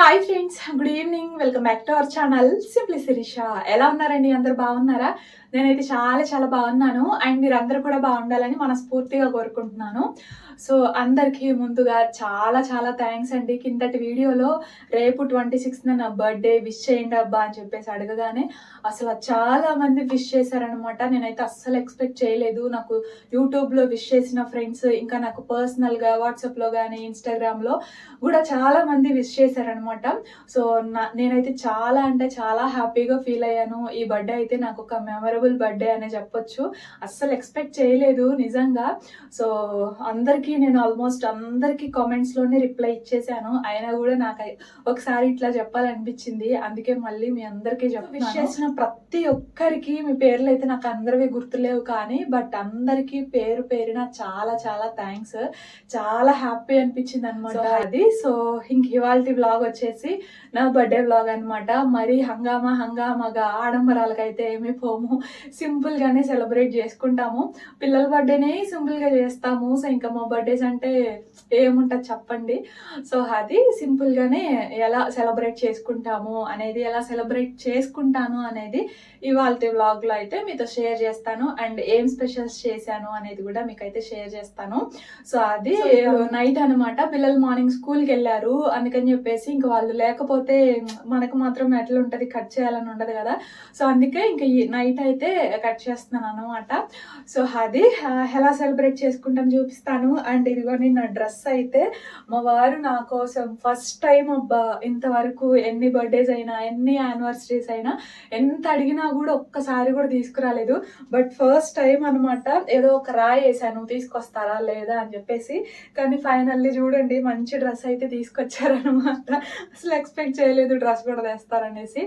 Hi friends good evening welcome back to our channel simply Sirisha ఎలా ఉన్నారండి? అందరు బాగున్నారా? నేనైతే చాలా చాలా బాగున్నాను. అండ్ మీరు అందరూ కూడా బాగుండాలని మనస్ఫూర్తిగా కోరుకుంటున్నాను. సో అందరికీ ముందుగా చాలా చాలా థ్యాంక్స్ అండి. కిందటి వీడియోలో రేపు ట్వంటీ సిక్స్త్ నా బర్త్డే విష్ చేయండి అబ్బా అని చెప్పేసి అడగగానే అసలు చాలా మంది విష్ చేశారనమాట నేనైతే అస్సలు ఎక్స్పెక్ట్ చేయలేదు. నాకు యూట్యూబ్లో విష్ చేసిన ఫ్రెండ్స్ ఇంకా నాకు పర్సనల్గా వాట్సాప్లో కానీ ఇన్స్టాగ్రామ్లో కూడా చాలా మంది విష్ చేశారనమాట సో నా నేనైతే చాలా అంటే చాలా హ్యాపీగా ఫీల్ అయ్యాను. ఈ బర్త్డే అయితే నాకు ఒక మెమరబుల్ బర్త్డే అనే చెప్పొచ్చు. అస్సలు ఎక్స్పెక్ట్ చేయలేదు నిజంగా. సో అందరికీ నేను ఆల్మోస్ట్ అందరికీ కామెంట్స్లోనే రిప్లై ఇచ్చేసాను. అయినా కూడా నాకు ఒకసారి ఇట్లా చెప్పాలనిపించింది. అందుకే మళ్ళీ మీ అందరికీ విష్ చేసిన ప్రతి ఒక్కరికి మీ పేర్లు అయితే నాకు అందరివి గుర్తులేవు కానీ బట్ అందరికీ పేరు పేరున చాలా చాలా థ్యాంక్స్ చాలా హ్యాపీ అనిపించింది అనమాట అది. సో ఇంక ఇవాళ వ్లాగ్ వచ్చేసి నా బర్త్డే వ్లాగ్ అన్నమాట. మరి హంగామా హంగామాగా ఆడంబరాలకైతే ఏమీ పోము. సింపుల్ గానే సెలబ్రేట్ చేసుకుంటాము. పిల్లల బర్త్డేనే సింపుల్గా చేస్తాము. సో ఇంకా మా బర్త్డేస్ అంటే ఏముంటది చెప్పండి. సో అది సింపుల్ గానే ఎలా సెలబ్రేట్ చేసుకుంటాము అనేది ఎలా సెలబ్రేట్ చేసుకుంటాను అనేది ఇవాళ వ్లాగ్లో అయితే మీతో షేర్ చేస్తాను. అండ్ ఏం స్పెషల్స్ చేశాను అనేది కూడా మీకైతే షేర్ చేస్తాను. సో అది నైట్ అన్నమాట. పిల్లలు మార్నింగ్ స్కూల్కి వెళ్ళారు. అందుకని చెప్పేసి ఇంకా వాళ్ళు లేకపోతే మనకు మాత్రం ఎట్లా ఉంటది కట్ చేయాలని ఉండదు కదా. సో అందుకే ఇంకా ఈ నైట్ అయితే అయితే కట్ చేస్తున్నాను అనమాట సో అది ఎలా సెలబ్రేట్ చేసుకుంటాను చూపిస్తాను. అండ్ ఇదిగో నేను నా డ్రెస్ అయితే మా వారు నా కోసం ఫస్ట్ టైం అబ్బా ఇంతవరకు ఎన్ని బర్త్డేస్ అయినా ఎన్ని యానివర్సరీస్ అయినా ఎంత అడిగినా కూడా ఒక్కసారి కూడా తీసుకురాలేదు. బట్ ఫస్ట్ టైం అనమాట ఏదో ఒక రాయి వేసాను తీసుకొస్తారా లేదా అని చెప్పేసి. కానీ ఫైనల్లీ చూడండి మంచి డ్రెస్ అయితే తీసుకొచ్చారనమాట అసలు ఎక్స్పెక్ట్ చేయలేదు డ్రెస్ కూడా తెస్తారనేసి.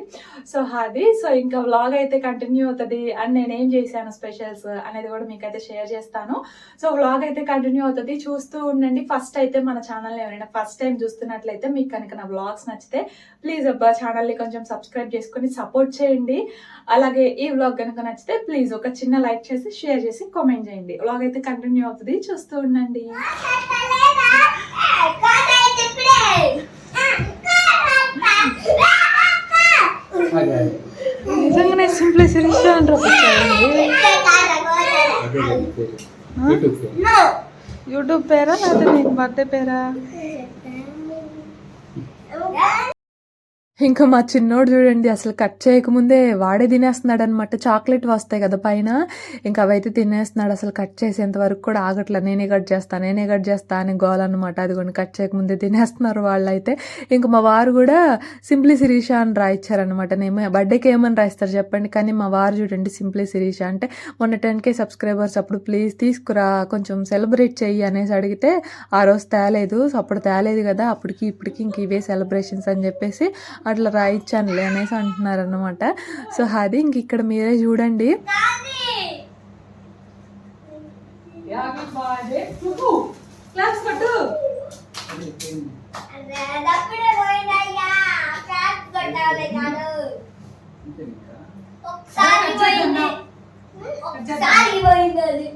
సో అది సో ఇంకా వ్లాగ్ అయితే కంటిన్యూ అవుతుంది. అండ్ నేనేం చేశాను స్పెషల్స్ అనేది కూడా మీకైతే షేర్ చేస్తాను. సో వ్లాగ్ అయితే కంటిన్యూ అవుతుంది. చూస్తూ ఉండండి. ఫస్ట్ అయితే మన ఛానల్ ఎవరైనా ఫస్ట్ టైం చూస్తున్నట్లయితే మీకు కనుక నా వ్లాగ్స్ నచ్చితే ప్లీజ్ అబ్బా ఛానల్ని కొంచెం సబ్స్క్రైబ్ చేసుకొని సపోర్ట్ చేయండి. అలాగే ఈ వ్లాగ్ కనుక నచ్చితే ప్లీజ్ ఒక చిన్న లైక్ చేసి షేర్ చేసి కామెంట్ చేయండి. వ్లాగ్ అయితే కంటిన్యూ అవుతుంది. చూస్తూ ఉండండి. నిజంగానే సింప్లీ శిరీష అంటారు యూట్యూబ్ పేరు. యూట్యూబ్ పేరా లేకపోతే నీకు బర్త్డే పేరా? ఇంకా మా చిన్నోడు చూడండి అసలు కట్ చేయకముందే వాడే తినేస్తున్నాడు అనమాట చాక్లెట్ వస్తాయి కదా పైన. ఇంకా అవైతే తినేస్తున్నాడు అసలు కట్ చేసేంత వరకు కూడా ఆగట్లేదు నేనే కట్ చేస్తా నేనే కట్ చేస్తా అని గోల్ అనమాట అది కొన్ని కట్ చేయకముందే తినేస్తున్నారు వాళ్ళైతే. ఇంకా మా వారు కూడా సింప్లీ శిరీష అని రాయిచ్చారనమాట నేను బర్త్డేకి ఏమని రాయిస్తారు చెప్పండి. కానీ మా వారు చూడండి సింప్లీ శిరీష అంటే మొన్న టెన్ కే సబ్స్క్రైబర్స్ అప్పుడు ప్లీజ్ తీసుకురా కొంచెం సెలబ్రేట్ చెయ్యి అనేసి అడిగితే ఆ రోజు తేలేదు. సో అప్పుడు తేలేదు కదా అప్పటికి ఇప్పటికి ఇంక ఇవే సెలబ్రేషన్స్ అని చెప్పేసి అట్లా రాయిచ్చానులే అనేసి అంటున్నారు అనమాట సో అది ఇంక ఇక్కడ మీరే చూడండి.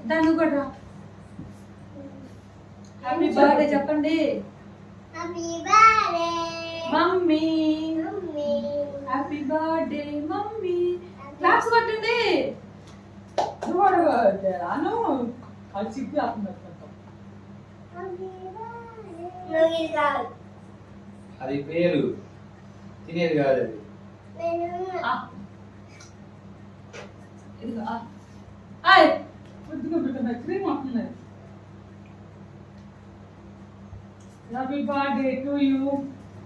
దాన్ని కూడా హ్యాపీ బర్త్డే చెప్పండి happy birthday mummy. Happy birthday mummy. Claps కొట్టండి. అను. అది సిగ్గు అది పేరు. తినేది కాదు అది. నేను హ్యాపీ బర్త్డే టు యూ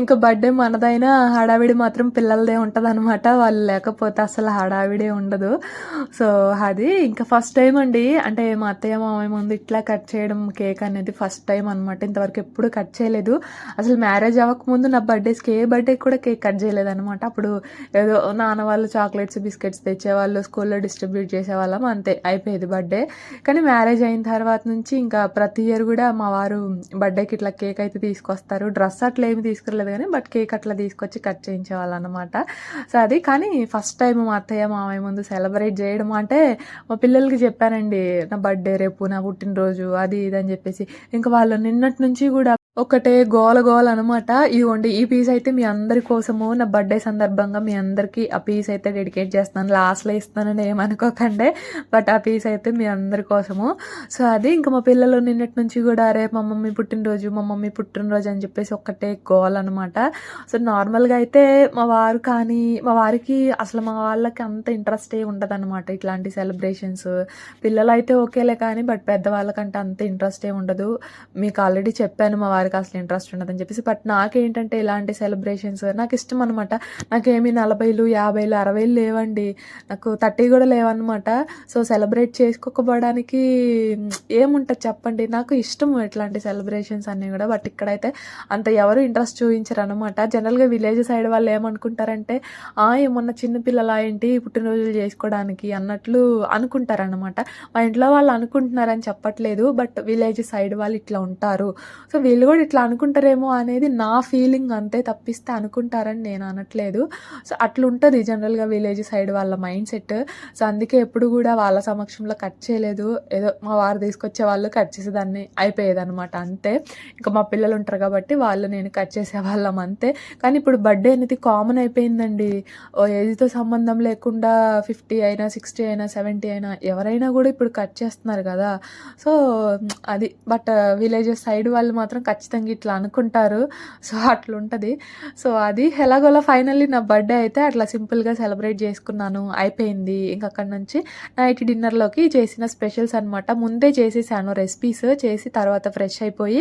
ఇంకా బర్త్డే మనదైనా హడావిడి మాత్రం పిల్లలదే ఉంటుంది అనమాట వాళ్ళు లేకపోతే అసలు హడావిడే ఉండదు. సో అది ఇంకా ఫస్ట్ టైం అండి. అంటే మా అత్తయ్య మామయ్య ముందు ఇట్లా కట్ చేయడం కేక్ అనేది ఫస్ట్ టైం అనమాట ఇంతవరకు ఎప్పుడు కట్ చేయలేదు. అసలు మ్యారేజ్ అవ్వకముందు నా బర్త్డేస్కి ఏ బర్త్డే కూడా కేక్ కట్ చేయలేదు అనమాట అప్పుడు ఏదో నాన్న వాళ్ళు చాక్లెట్స్ బిస్కెట్స్ తెచ్చేవాళ్ళు స్కూల్లో డిస్ట్రిబ్యూట్ చేసేవాళ్ళం. అంతే అయిపోయేది బర్త్డే. కానీ మ్యారేజ్ అయిన తర్వాత నుంచి ఇంకా ప్రతి ఇయర్ కూడా మా వారు బర్త్డేకి ఇట్లా కేక్ అయితే తీసుకొస్తారు. డ్రెస్ అట్లా ఏమి తీసుకురాలేదు. కానీ బట్ కేక్ అట్లా తీసుకొచ్చి కట్ చేయించేవాళ్ళు అనమాట సో అది కానీ ఫస్ట్ టైం మా అత్తయ్య మామయ్య ముందు సెలబ్రేట్ చేయడం అంటే మా పిల్లలకి చెప్పానండి నా బర్త్డే రేపు నా పుట్టినరోజు అది ఇది అని చెప్పేసి. ఇంకా వాళ్ళు నిన్నటి నుంచి కూడా ఒకటే గోల గోల అనమాట ఇవ్వండి ఈ పీస్ అయితే మీ అందరి కోసము నా బర్త్డే సందర్భంగా మీ అందరికీ ఆ పీస్ అయితే డెడికేట్ చేస్తాను. లాస్ట్లో ఇస్తానని ఏమనుకోకండి బట్ ఆ పీస్ అయితే మీ అందరి కోసము. సో అది ఇంకా మా పిల్లలు నిన్నటి నుంచి కూడా అరే మా మమ్మీ పుట్టినరోజు మా మమ్మీ పుట్టినరోజు అని చెప్పేసి ఒక్కటే గోల్ అనమాట సో నార్మల్గా అయితే మా వారు కానీ మా వారికి అసలు మా వాళ్ళకి అంత ఇంట్రెస్ట్ ఏ ఉండదు అనమాట ఇట్లాంటి సెలబ్రేషన్స్ పిల్లలు అయితే ఓకేలే కానీ బట్ పెద్దవాళ్ళకంటే అంత ఇంట్రెస్ట్ ఏ ఉండదు. మీకు ఆల్రెడీ చెప్పాను మా వారికి అసలు ఇంట్రెస్ట్ ఉండదని చెప్పేసి. బట్ నాకేంటంటే ఇలాంటి సెలబ్రేషన్స్ నాకు ఇష్టం అనమాట నాకేమి నలభైలు యాభైలు అరవైలు లేవండి. నాకు థర్టీ కూడా లేవన్నమాట. సో సెలబ్రేట్ చేసుకోకపోవడానికి ఏముంటుంది చెప్పండి. నాకు ఇష్టం ఇట్లాంటి సెలబ్రేషన్స్ అన్నీ కూడా. బట్ ఇక్కడైతే అంత ఎవరు ఇంట్రెస్ట్ చూపించరు అనమాట జనరల్గా విలేజ్ సైడ్ వాళ్ళు ఏమనుకుంటారంటే ఆ ఏమన్నా చిన్నపిల్లల ఏంటి పుట్టినరోజులు చేసుకోవడానికి? అన్నట్లు అనుకుంటారనమాట మా ఇంట్లో వాళ్ళు అనుకుంటున్నారని చెప్పట్లేదు. బట్ విలేజ్ సైడ్ వాళ్ళు ఇట్లా ఉంటారు. సో వీళ్ళు కూడా ఇట్లా అనుకుంటారేమో అనేది నా ఫీలింగ్ అంతే తప్పిస్తే అనుకుంటారని నేను అనట్లేదు. సో అట్లుంటుంది జనరల్గా విలేజ్ సైడ్ వాళ్ళ మైండ్ సెట్. సో అందుకే ఎప్పుడు కూడా వాళ్ళ సమక్షంలో కట్ చేయలేదు. ఏదో మా వారు తీసుకొచ్చే వాళ్ళు కట్ చేసేదాన్ని అయిపోయేది అనమాట అంతే. ఇంకా మా పిల్లలు ఉంటారు కాబట్టి వాళ్ళు నేను కట్ చేసేవాళ్ళం అంతే. కానీ ఇప్పుడు బర్త్డే అనేది కామన్ అయిపోయిందండి. ఓ ఏజ్తో సంబంధం లేకుండా ఫిఫ్టీ అయినా సిక్స్టీ అయినా సెవెంటీ అయినా ఎవరైనా కూడా ఇప్పుడు కట్ చేస్తున్నారు కదా. సో అది బట్ విలేజెస్ సైడ్ వాళ్ళు మాత్రం కట్ ఖచ్చితంగా ఇట్లా అనుకుంటారు. సో అట్లా ఉంటుంది సో అది ఎలాగోలా ఫైనల్లీ నా బర్త్డే అయితే అట్లా సింపుల్గా సెలబ్రేట్ చేసుకున్నాను. అయిపోయింది. ఇంకా అక్కడ నుంచి నైట్ డిన్నర్లోకి చేసిన స్పెషల్స్ అనమాట ముందే చేసేసాను రెసిపీస్. చేసి తర్వాత ఫ్రెష్ అయిపోయి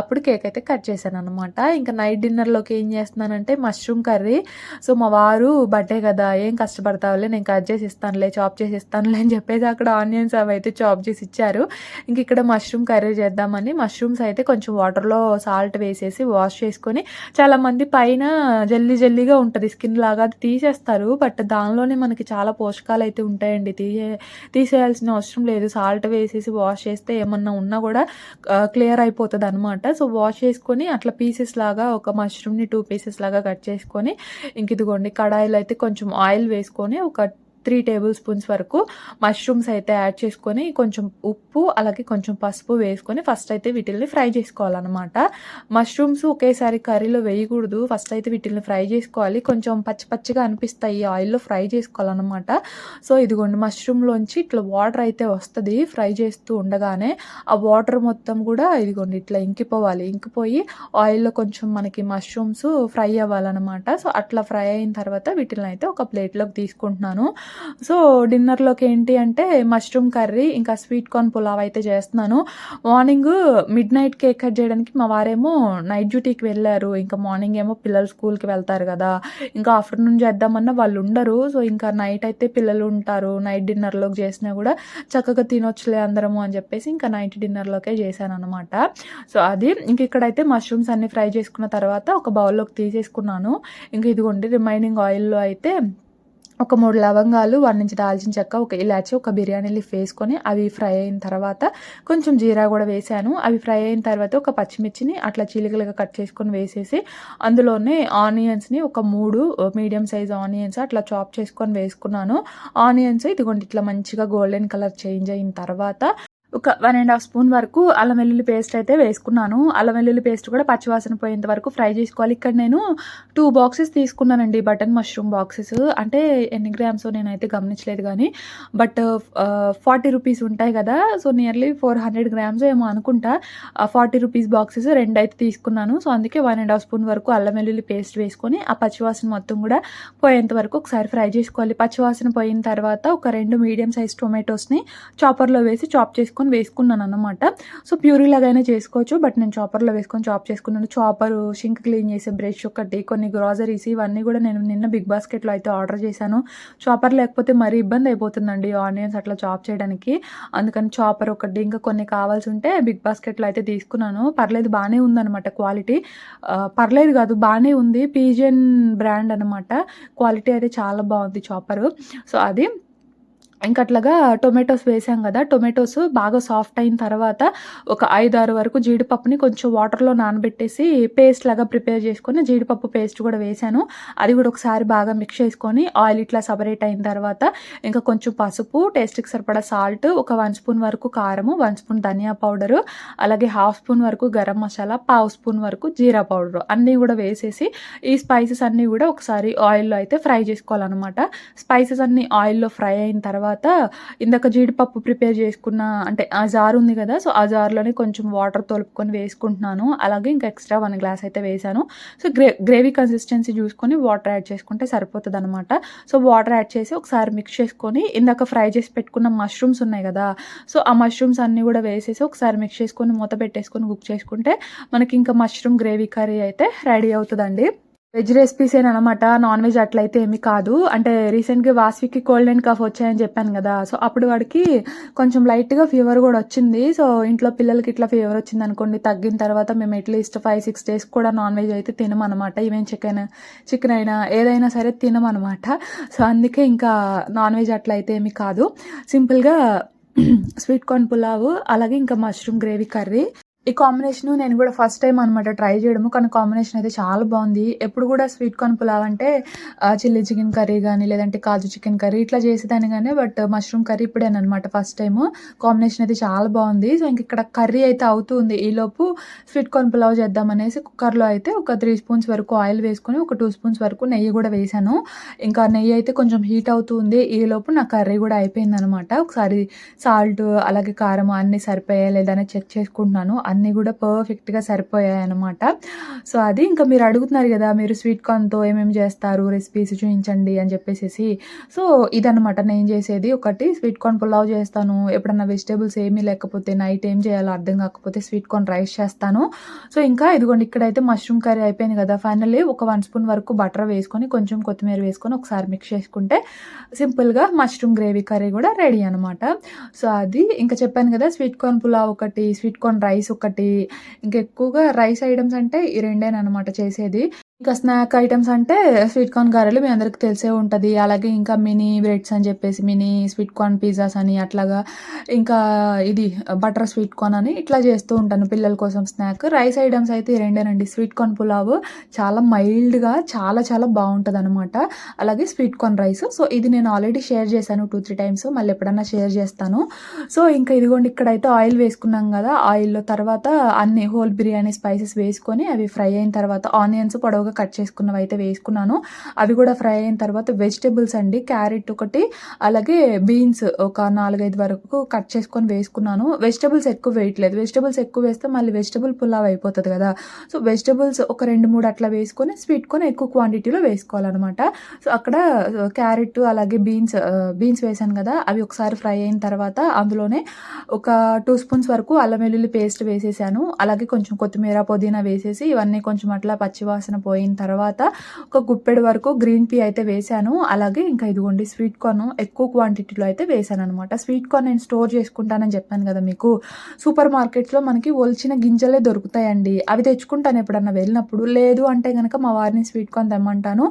అప్పుడు కేక్ అయితే కట్ చేశాను అనమాట ఇంకా నైట్ డిన్నర్లోకి ఏం చేస్తున్నానంటే మష్రూమ్ కర్రీ. సో మా వారు బర్త్డే కదా ఏం కష్టపడతావులే నేను కట్ చేసి ఇస్తానులే చాప్ చేసి ఇస్తానులే అని చెప్పేసి అక్కడ ఆనియన్స్ అవి అయితే చాప్ చేసి ఇచ్చారు. ఇంక ఇక్కడ మష్రూమ్ కర్రీ చేద్దామని మష్రూమ్స్ అయితే కొంచెం వాటర్లో సాల్ట్ వేసేసి వాష్ చేసుకొని చాలామంది పైన జల్లీ జల్లీగా ఉంటుంది. స్కిన్ లాగా అది తీసేస్తారు. బట్ దానిలోనే మనకి చాలా పోషకాలు అయితే ఉంటాయండి. తీసే తీసేయాల్సిన అవసరం లేదు. సాల్ట్ వేసేసి వాష్ చేస్తే ఏమన్నా ఉన్నా కూడా క్లియర్ అయిపోతుంది అనమాట సో వాష్ చేసుకొని అట్లా పీసెస్ లాగా ఒక మష్రూమ్ని టూ పీసెస్ లాగా కట్ చేసుకొని ఇంక ఇదిగోండి కడాయిలో అయితే కొంచెం ఆయిల్ వేసుకొని ఒక త్రీ టేబుల్ స్పూన్స్ వరకు మష్రూమ్స్ అయితే యాడ్ చేసుకొని కొంచెం ఉప్పు అలాగే కొంచెం పసుపు వేసుకొని ఫస్ట్ అయితే వీటిల్ని ఫ్రై చేసుకోవాలన్నమాట. మష్రూమ్స్ ఒకేసారి కర్రీలో వేయకూడదు. ఫస్ట్ అయితే వీటిల్ని ఫ్రై చేసుకోవాలి. కొంచెం పచ్చి పచ్చిగా అనిపిస్తాయి. ఆయిల్లో ఫ్రై చేసుకోవాలన్నమాట. సో ఇదిగోండి మష్రూమ్లోంచి ఇట్లా వాటర్ అయితే వస్తుంది. ఫ్రై చేస్తూ ఉండగానే ఆ వాటర్ మొత్తం కూడా ఇదిగోండి ఇట్లా ఇంకిపోవాలి. ఇంకిపోయి ఆయిల్లో కొంచెం మనకి మష్రూమ్స్ ఫ్రై అవ్వాలన్నమాట. సో అట్లా ఫ్రై అయిన తర్వాత వీటిని అయితే ఒక ప్లేట్లోకి తీసుకుంటున్నాను. సో డిన్నర్లోకి ఏంటి అంటే మష్రూమ్ కర్రీ ఇంకా స్వీట్ కార్న్ పులావ్ అయితే చేస్తున్నాను. Morning midnight cake cut చేయడానికి మా వారేమో నైట్ డ్యూటీకి వెళ్ళారు. ఇంకా మార్నింగ్ ఏమో పిల్లలు స్కూల్కి వెళ్తారు కదా. ఇంకా ఆఫ్టర్నూన్ చేద్దామన్నా వాళ్ళు ఉండరు. సో ఇంకా నైట్ అయితే పిల్లలు ఉంటారు. నైట్ డిన్నర్లోకి చేసినా కూడా చక్కగా తినొచ్చులే అందరము అని చెప్పేసి ఇంకా నైట్ డిన్నర్లోకే చేశాను అనమాట సో అది ఇంక ఇక్కడైతే మష్రూమ్స్ అన్ని ఫ్రై చేసుకున్న తర్వాత ఒక బౌల్లోకి తీసేసుకున్నాను. ఇంక ఇదిగోండి రిమైనింగ్ ఆయిల్లో అయితే ఒక మూడు లవంగాలు వన్ ఇంచ్ దాల్చిన చెక్క ఒక ఇలాచి ఒక బిర్యానీ లీఫ్ వేసుకొని అవి ఫ్రై అయిన తర్వాత కొంచెం జీరా కూడా వేసాను. అవి ఫ్రై అయిన తర్వాత ఒక పచ్చిమిర్చిని అట్లా చీలికలుగా కట్ చేసుకొని వేసేసి అందులోనే ఆనియన్స్ని ఒక మూడు మీడియం సైజ్ ఆనియన్స్ అట్లా చాప్ చేసుకొని వేసుకున్నాను. ఆనియన్స్ ఇదిగోండి ఇట్లా మంచిగా గోల్డెన్ కలర్ చేంజ్ అయిన తర్వాత ఒక వన్ అండ్ హాఫ్ స్పూన్ వరకు అల్లం వెల్లుల్లి పేస్ట్ అయితే వేసుకున్నాను. అల్లం వెల్లుల్లి పేస్ట్ కూడా పచ్చివాసన పోయేంత వరకు ఫ్రై చేసుకోవాలి. ఇక్కడ నేను టూ బాక్సెస్ తీసుకున్నానండి బటన్ మష్రూమ్ బాక్సెస్ అంటే ఎన్ని గ్రామ్స్ నేనైతే గమనించలేదు కానీ బట్ ఫార్టీ రూపీస్ ఉంటాయి కదా so nearly four hundred grams ఏమో అనుకుంటా. ఫార్టీ రూపీస్ బాక్సెస్ రెండు అయితే తీసుకున్నాను. సో అందుకే వన్ అండ్ హాఫ్ స్పూన్ వరకు అల్లం వెల్లుల్లి పేస్ట్ వేసుకొని ఆ పచ్చివాసన మొత్తం కూడా పోయేంత వరకు ఒకసారి ఫ్రై చేసుకోవాలి. పచ్చివాసన పోయిన తర్వాత ఒక రెండు మీడియం సైజ్ టొమాటోస్ని చాపర్లో వేసి చాప్ చేసుకొని చేసుకొని వేసుకున్నాను అనమాట సో ప్యూరీ లాగైనా చేసుకోవచ్చు. బట్ నేను చాపర్లో వేసుకొని చాప్ చేసుకున్నాను. చాపర్ షింక్ క్లీన్ చేసే బ్రష్ ఒకటి కొన్ని గ్రాసరీస్ ఇవన్నీ కూడా నేను నిన్న బిగ్ బాస్కెట్లో అయితే ఆర్డర్ చేశాను. చాపర్ లేకపోతే మరీ ఇబ్బంది అయిపోతుందండి ఆనియన్స్ అట్లా చాప్ చేయడానికి. అందుకని చాపర్ ఒకటి ఇంకా కొన్ని కావాల్సి ఉంటే బిగ్ బాస్కెట్లో అయితే తీసుకున్నాను. పర్లేదు బాగానే ఉందన్నమాట క్వాలిటీ పర్లేదు కాదు బాగానే ఉంది. పీజియన్ బ్రాండ్ అనమాట క్వాలిటీ అయితే చాలా బాగుంది చాపరు సో అది ఇంకా అట్లాగా టొమాటోస్ వేసాం కదా టొమాటోస్ బాగా సాఫ్ట్ అయిన తర్వాత ఒక ఐదు ఆరు వరకు జీడిపప్పుని కొంచెం వాటర్లో నానబెట్టేసి పేస్ట్ లాగా ప్రిపేర్ చేసుకొని జీడిపప్పు పేస్ట్ కూడా వేసాను. అది కూడా ఒకసారి బాగా మిక్స్ చేసుకొని ఆయిల్ ఇట్లా సపరేట్ అయిన తర్వాత ఇంకా కొంచెం పసుపు టేస్ట్కి సరిపడా సాల్ట్ ఒక వన్ స్పూన్ వరకు కారము వన్ స్పూన్ ధనియా పౌడరు అలాగే హాఫ్ స్పూన్ వరకు గరం మసాలా పావు స్పూన్ వరకు జీరా పౌడరు అన్నీ కూడా వేసేసి ఈ స్పైసెస్ అన్నీ కూడా ఒకసారి ఆయిల్లో అయితే ఫ్రై చేసుకోవాలన్నమాట. స్పైసెస్ అన్నీ ఆయిల్లో ఫ్రై అయిన తర్వాత తర్వాత ఇందాక జీడిపప్పు ప్రిపేర్ చేసుకున్న అంటే ఆ జార్ ఉంది కదా సో ఆ జార్లోనే కొంచెం వాటర్ తోలుపుకొని వేసుకుంటున్నాను. అలాగే ఇంకా ఎక్స్ట్రా వన్ గ్లాస్ అయితే వేసాను. సో గ్రే గ్రేవీ కన్సిస్టెన్సీ చూసుకొని వాటర్ యాడ్ చేసుకుంటే సరిపోతుంది అనమాట సో వాటర్ యాడ్ చేసి ఒకసారి మిక్స్ చేసుకొని ఇందాక ఫ్రై చేసి పెట్టుకున్న మష్రూమ్స్ ఉన్నాయి కదా సో ఆ మష్రూమ్స్ అన్నీ కూడా వేసేసి ఒకసారి మిక్స్ చేసుకొని మూత పెట్టేసుకొని కుక్ చేసుకుంటే మనకి ఇంకా మష్రూమ్ గ్రేవీ కర్రీ అయితే రెడీ అవుతుందండి. వెజ్ రెసిపీస్ అనమాట నాన్ వెజ్ అట్లయితే ఏమి కాదు. అంటే రీసెంట్గా వాస్వికి కోల్డ్ అండ్ కఫ్ వచ్చాయని చెప్పాను కదా. సో అప్పుడు వాడికి కొంచెం లైట్గా ఫీవర్ కూడా వచ్చింది. సో ఇంట్లో పిల్లలకి ఇట్లా ఫీవర్ వచ్చింది అనుకోండి తగ్గిన తర్వాత మేము at least five six days కూడా నాన్ వెజ్ అయితే తినమనమాట ఈవెన్ చికెన్ చికెన్ అయినా ఏదైనా సరే తినమనమాట సో అందుకే ఇంకా నాన్ వెజ్ అట్లయితే ఏమి కాదు. సింపుల్గా స్వీట్ కార్న్ పులావ్ అలాగే ఇంకా మష్రూమ్ గ్రేవీ కర్రీ ఈ కాంబినేషన్ నేను కూడా ఫస్ట్ టైం అనమాట ట్రై చేయడము. కానీ కాంబినేషన్ అయితే చాలా బాగుంది. ఎప్పుడు కూడా స్వీట్ కార్న్ పులావ్ అంటే చిల్లీ చికెన్ కర్రీ కానీ లేదంటే కాజు చికెన్ కర్రీ ఇట్లా చేసేదాన్ని కానీ బట్ మష్రూమ్ కర్రీ ఇప్పుడే అనమాట ఫస్ట్ టైం కాంబినేషన్ అయితే చాలా బాగుంది. సో ఇంక ఇక్కడ కర్రీ అయితే అవుతుంది. ఈలోపు స్వీట్ కార్న్ పులావ్ చేద్దామనేసి కుక్కర్లో అయితే ఒక త్రీ స్పూన్స్ వరకు ఆయిల్ వేసుకొని ఒక టూ స్పూన్స్ వరకు నెయ్యి కూడా వేసాను. ఇంకా నెయ్యి అయితే కొంచెం హీట్ అవుతుంది. ఈలోపు నా కర్రీ కూడా అయిపోయింది అనమాట ఒకసారి సాల్ట్ అలాగే కారం అన్నీ సరిపోయా లేదని చెక్ చేసుకుంటున్నాను. అన్నీ కూడా పర్ఫెక్ట్గా సరిపోయాయి అనమాట సో అది ఇంకా మీరు అడుగుతున్నారు కదా మీరు స్వీట్ కార్న్తో ఏమేమి చేస్తారు రెసిపీస్ చూపించండి అని చెప్పేసి సో ఇదనమాట నేను చేసేది. ఒకటి స్వీట్ కార్న్ పులావ్ చేస్తాను. ఎప్పుడన్నా వెజిటేబుల్స్ ఏమీ లేకపోతే నైట్ ఏం చేయాలో అర్థం కాకపోతే స్వీట్ కార్న్ రైస్ చేస్తాను. సో ఇంకా ఇదిగోండి ఇక్కడైతే మష్రూమ్ కర్రీ అయిపోయింది కదా. ఫైనల్లీ ఒక వన్ స్పూన్ వరకు బటర్ వేసుకొని కొంచెం కొత్తిమీర వేసుకొని ఒకసారి మిక్స్ చేసుకుంటే సింపుల్గా మష్రూమ్ గ్రేవీ కర్రీ కూడా రెడీ అనమాట సో అది ఇంకా చెప్పాను కదా స్వీట్ కార్న్ పులావ్ ఒకటి స్వీట్ కార్న్ రైస్ ఒకటి ఇంకా ఎక్కువగా రైస్ ఐటమ్స్ అంటే ఈ రెండేనమాట చేసేది. ఇంకా స్నాక్ ఐటమ్స్ అంటే స్వీట్ కార్న్ గారెలు మీ అందరికి తెలిసే ఉంటుంది. అలాగే ఇంకా మినీ బ్రెడ్స్ అని చెప్పేసి మినీ స్వీట్ కార్న్ పిజ్జాస్ అని అట్లాగా ఇంకా ఇది బటర్ స్వీట్ కార్న్ అని ఇట్లా చేస్తూ ఉంటాను పిల్లల కోసం స్నాక్. రైస్ ఐటమ్స్ అయితే ఈ రెండేనండి. స్వీట్ కార్న్ పులావ్ చాలా మైల్డ్గా చాలా చాలా బాగుంటుంది అనమాట అలాగే స్వీట్ కార్న్ రైస్. సో ఇది నేను ఆల్రెడీ షేర్ చేశాను టూ త్రీ టైమ్స్. మళ్ళీ ఎప్పుడన్నా షేర్ చేస్తాను. సో ఇంకా ఇదిగోండి ఇక్కడైతే ఆయిల్ వేసుకున్నాం కదా ఆయిల్లో తర్వాత అన్ని హోల్ బిర్యానీ స్పైసెస్ వేసుకొని అవి ఫ్రై అయిన తర్వాత ఆనియన్స్ పొడవుగా కట్ చేసుకున్నవి అయితే వేసుకున్నాను. అవి కూడా ఫ్రై అయిన తర్వాత వెజిటేబుల్స్ అండి క్యారెట్ ఒకటి అలాగే బీన్స్ ఒక నాలుగైదు వరకు కట్ చేసుకొని వేసుకున్నాను. వెజిటేబుల్స్ ఎక్కువ వేయట్లేదు. వెజిటేబుల్స్ ఎక్కువ వేస్తే మళ్ళీ వెజిటేబుల్ పులావ్ అయిపోతుంది కదా. సో వెజిటేబుల్స్ ఒక రెండు మూడు అట్లా వేసుకొని స్వీట్ కొని ఎక్కువ క్వాంటిటీలో వేసుకోవాలన్నమాట. సో అక్కడ క్యారెట్ అలాగే బీన్స్ బీన్స్ వేసాను కదా అవి ఒకసారి ఫ్రై అయిన తర్వాత అందులోనే ఒక టూ స్పూన్స్ వరకు అల్లం వెల్లుల్లి పేస్ట్ వేసేసాను. అలాగే కొంచెం కొత్తిమీర పుదీనా వేసేసి ఇవన్నీ కొంచెం అట్లా పచ్చివాసన పోయి పోయిన తర్వాత ఒక గుప్పెడు వరకు గ్రీన్ పీ అయితే వేసాను అలాగే ఇంకా ఇదిగోండి స్వీట్ కార్న్ ఎక్కువ క్వాంటిటీలో అయితే వేసాను అనమాట స్వీట్ కార్న్ నేను స్టోర్ చేసుకుంటానని చెప్పాను కదా మీకు. సూపర్ మార్కెట్స్లో మనకి ఒలిచిన గింజలే దొరుకుతాయండి. అవి తెచ్చుకుంటాను ఎప్పుడన్నా వెళ్ళినప్పుడు. లేదు అంటే కనుక మా వారిని స్వీట్ కార్న్ తెమ్మంటాను.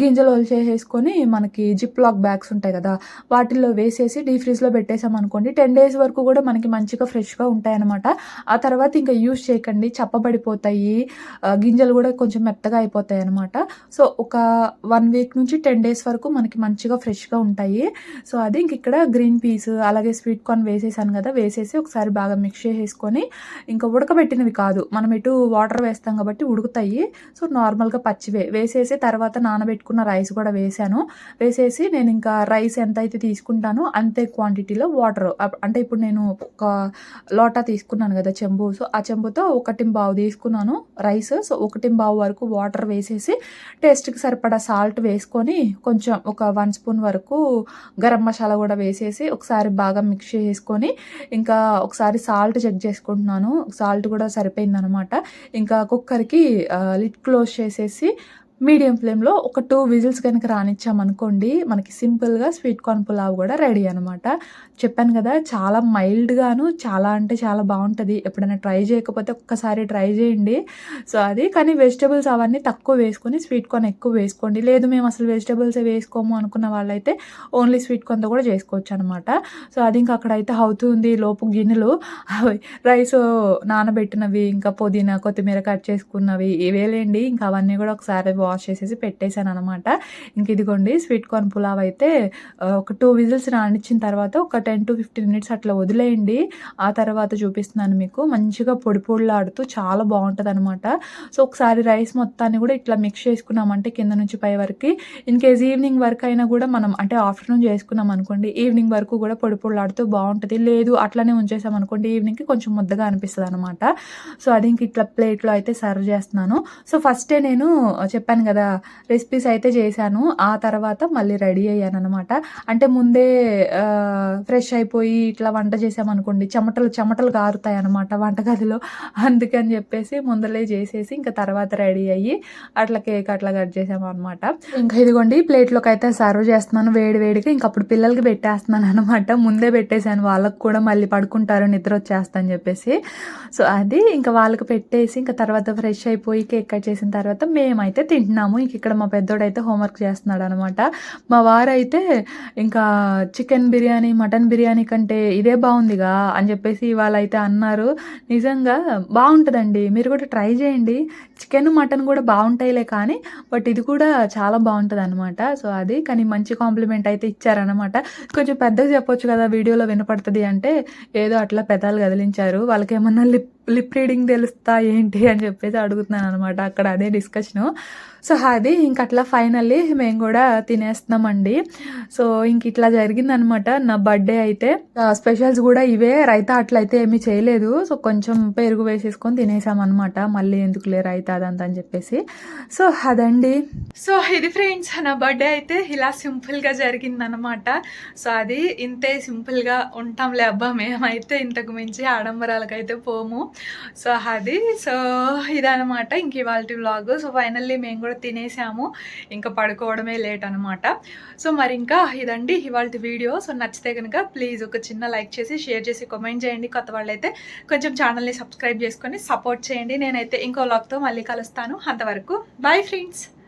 గింజలు ఒలిచేసేసుకొని మనకి జిప్ లాక్ బ్యాగ్స్ ఉంటాయి కదా వాటిల్లో వేసేసి డీ ఫ్రిడ్జ్లో పెట్టేసాం అనుకోండి. టెన్ డేస్ వరకు కూడా మనకి మంచిగా ఫ్రెష్గా ఉంటాయన్నమాట. ఆ తర్వాత ఇంకా యూస్ చేయకండి. చప్పబడిపోతాయి. గింజలు కూడా కొంచెం మెత్తగా అయిపోతాయి అనమాట సో ఒక వన్ వీక్ నుంచి టెన్ డేస్ వరకు మనకి మంచిగా ఫ్రెష్గా ఉంటాయి. సో అది ఇంక ఇక్కడ గ్రీన్ పీస్ అలాగే స్వీట్ కార్న్ వేసేసాను కదా వేసేసి ఒకసారి బాగా మిక్స్ చేసేసుకొని ఇంకా ఉడకబెట్టినవి కాదు. మనం ఎటు వాటర్ వేస్తాం కాబట్టి ఉడుకుతాయి. సో నార్మల్గా పచ్చివే. వేసేసి తర్వాత నానబెట్టుకున్న రైస్ కూడా వేసాను. వేసేసి నేను ఇంకా రైస్ ఎంత అయితే తీసుకుంటానో అంతే క్వాంటిటీలో వాటర్ అంటే ఇప్పుడు నేను ఒక లోటా తీసుకున్నాను కదా చెంబు. సో ఆ చెంబుతో ఒకటి బావు తీసుకున్నాను రైస్ సో ఒకటి బావు వరకు వాటర్ వాటర్ వేసేసి టేస్ట్కి సరిపడా సాల్ట్ వేసుకొని కొంచెం ఒక వన్ స్పూన్ వరకు గరం మసాలా కూడా వేసేసి ఒకసారి బాగా మిక్స్ చేసుకొని ఇంకా ఒకసారి సాల్ట్ చెక్ చేసుకుంటున్నాను. సాల్ట్ కూడా సరిపోయిందనమాట. ఇంకా కుక్కర్కి లిడ్ క్లోజ్ చేసేసి మీడియం ఫ్లేమ్లో ఒక టూ విజిల్స్ కనుక రానిచ్చామనుకోండి మనకి సింపుల్గా స్వీట్ కార్న్ పులావ్ కూడా రెడీ అనమాట చెప్పాను కదా చాలా మైల్డ్గాను చాలా అంటే చాలా బాగుంటుంది. ఎప్పుడైనా ట్రై చేయకపోతే ఒక్కసారి ట్రై చేయండి. సో అది కానీ వెజిటబుల్స్ అవన్నీ తక్కువ వేసుకొని స్వీట్ కార్న్ ఎక్కువ వేసుకోండి. లేదు మేము అసలు వెజిటబుల్స్ వేసుకోము అనుకున్న వాళ్ళైతే ఓన్లీ స్వీట్ కార్న్తో కూడా చేసుకోవచ్చు అనమాట సో అది ఇంకా అక్కడైతే అవుతుంది లోపు గిన్నెలు. రైస్ నానబెట్టినవి ఇంకా పుదీనా కొత్తిమీర కట్ చేసుకున్నవి ఇవేలేండి. ఇంకా అవన్నీ కూడా ఒకసారి వాష్ చేసేసి పెట్టేశాను అనమాట ఇంక ఇదిగోండి స్వీట్ కార్న్ పులావ్ అయితే ఒక టూ విజిల్స్ రానిచ్చిన తర్వాత ఒక టెన్ టు ఫిఫ్టీన్ మినిట్స్ అట్లా వదిలేయండి. ఆ తర్వాత చూపిస్తున్నాను మీకు. మంచిగా పొడి పొడిలాడుతూ చాలా బాగుంటుంది అనమాట సో ఒకసారి రైస్ మొత్తాన్ని కూడా ఇట్లా మిక్స్ చేసుకున్నామంటే కింద నుంచి పై వరకు. ఇన్ కేస్ ఈవినింగ్ వరకు అయినా కూడా మనం అంటే ఆఫ్టర్నూన్ చేసుకున్నాం అనుకోండి ఈవినింగ్ వరకు కూడా పొడి పొడిలాడుతూ బాగుంటుంది. లేదు అట్లనే ఉంచేసాం అనుకోండి ఈవినింగ్కి కొంచెం ముద్దగా అనిపిస్తుంది అనమాట సో అది ఇంక ఇట్లా ప్లేట్లో అయితే సర్వ్ చేస్తున్నాను. సో ఫస్టే నేను చెప్పాను కదా. రెసిపీస్ అయితే చేశాను. ఆ తర్వాత మళ్ళీ రెడీ అయ్యాను అనమాట అంటే ముందే ఫ్రెష్ అయిపోయి ఇట్లా వంట చేసామనుకోండి చెమటలు చెమటలు కారుతాయి అనమాట వంటగదిలో. అందుకని చెప్పేసి ముందలే చేసేసి ఇంకా తర్వాత రెడీ అయ్యి అట్లా కేక్ అట్లా కట్ చేసాము అనమాట ఇంకా ఇదిగోండి ప్లేట్లోకి అయితే సర్వ్ చేస్తున్నాను వేడి వేడిగా. ఇంకా అప్పుడు పిల్లలకి పెట్టేస్తున్నాను అనమాట ముందే పెట్టేశాను. వాళ్ళకి కూడా మళ్ళీ పడుకుంటారు నిద్ర వచ్చేస్తా అని చెప్పేసి. సో అది ఇంకా వాళ్ళకి పెట్టేసి ఇంకా తర్వాత ఫ్రెష్ అయిపోయి కేక్ కట్ చేసిన తర్వాత మేమైతే తింటున్నాము ఇంక ఇక్కడ మా పెద్దోడైతే హోంవర్క్ చేస్తున్నాడు అనమాట మా వారైతే ఇంకా చికెన్ బిర్యానీ మటన్ బిర్యానీ కంటే ఇదే బాగుందిగా అని చెప్పేసి ఇవాళ అయితే అన్నారు. నిజంగా బాగుంటుందండి. మీరు కూడా ట్రై చేయండి. చికెన్ మటన్ కూడా బాగుంటాయిలే కానీ బట్ ఇది కూడా చాలా బాగుంటుంది అనమాట సో అది కానీ మంచి కాంప్లిమెంట్ అయితే ఇచ్చారనమాట. కొంచెం పెద్దగా చెప్పొచ్చు కదా వీడియోలో వినపడుతుంది అంటే ఏదో అట్లా పెదాలు కదిలించారు. వాళ్ళకేమన్నా లిప్ లిప్ రీడింగ్ తెలుస్తా ఏంటి అని చెప్పేసి అడుగుతున్నాను అనమాట అక్కడ అదే డిస్కషను. సో అది ఇంక అట్లా ఫైనల్లీ మేము కూడా తినేస్తున్నామండి. సో ఇంక ఇట్లా జరిగిందనమాట నా బర్త్డే అయితే స్పెషల్స్ కూడా ఇవే. రైతా అట్లయితే ఏమీ చేయలేదు. సో కొంచెం పెరుగు వేసేసుకొని తినేసామన్నమాట. మళ్ళీ ఎందుకులే రైతా అదంతా అని చెప్పేసి. సో అదండి. సో ఇది ఫ్రెండ్స్ నా బర్త్డే అయితే ఇలా సింపుల్గా జరిగిందనమాట సో అది ఇంతే సింపుల్గా ఉంటాంలే అబ్బా. మేమైతే ఇంతకు మించి ఆడంబరాలకైతే పోము. సో అది సో ఇదనమాట ఇంక ఇవాళ వ్లాగ్ సో ఫైనల్లీ మేము కూడా తినేసాము. ఇంకా పడుకోవడమే లేట్ అనమాట సో మరి ఇంకా ఇదండి ఇవాళ వీడియో. సో నచ్చితే కనుక ప్లీజ్ ఒక చిన్న లైక్ చేసి షేర్ చేసి కామెంట్ చేయండి. కొత్త వాళ్ళైతే కొంచెం ఛానల్ని సబ్స్క్రైబ్ చేసుకొని సపోర్ట్ చేయండి. నేనైతే ఇంకో లాక్తో మళ్ళీ కలుస్తాను. అంతవరకు బాయ్ ఫ్రెండ్స్.